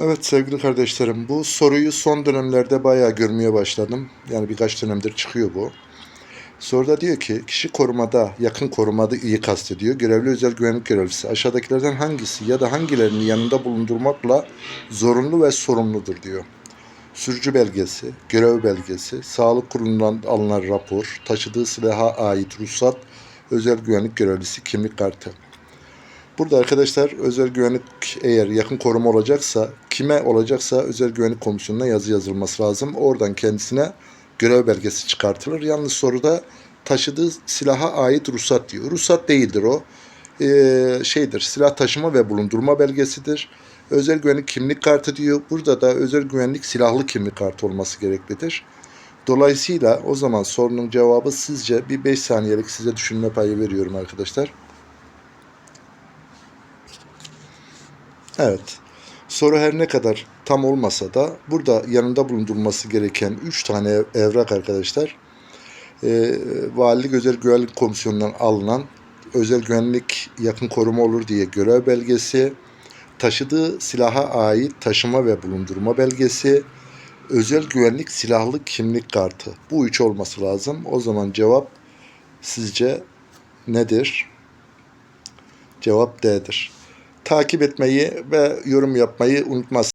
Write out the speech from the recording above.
Evet sevgili kardeşlerim bu soruyu son dönemlerde bayağı görmeye başladım. Yani birkaç dönemdir çıkıyor bu. Soruda diyor ki kişi korumada, yakın korumada iyi kastediyor. Görevli özel güvenlik görevlisi aşağıdakilerden hangisi ya da hangilerini yanında bulundurmakla zorunlu ve sorumludur diyor. Sürücü belgesi, görev belgesi, sağlık kurumundan alınan rapor, taşıdığı silaha ait ruhsat, özel güvenlik görevlisi kimlik kartı. Burada arkadaşlar özel güvenlik eğer yakın koruma olacaksa kime olacaksa özel güvenlik komisyonuna yazı yazılması lazım. Oradan kendisine görev belgesi çıkartılır. Yalnız soruda taşıdığı silaha ait ruhsat diyor. Ruhsat değildir o. Ee, şeydir silah taşıma ve bulundurma belgesidir. Özel güvenlik kimlik kartı diyor. Burada da özel güvenlik silahlı kimlik kartı olması gereklidir. Dolayısıyla o zaman sorunun cevabı sizce bir 5 saniyelik size düşünme payı veriyorum arkadaşlar. Evet. Soru her ne kadar tam olmasa da burada yanında bulundurulması gereken 3 tane ev- evrak arkadaşlar. Ee, Valilik Özel Güvenlik Komisyonu'ndan alınan özel güvenlik yakın koruma olur diye görev belgesi, taşıdığı silaha ait taşıma ve bulundurma belgesi, özel güvenlik silahlı kimlik kartı. Bu üç olması lazım. O zaman cevap sizce nedir? Cevap D'dir. Takip etmeyi ve yorum yapmayı unutmazsınız.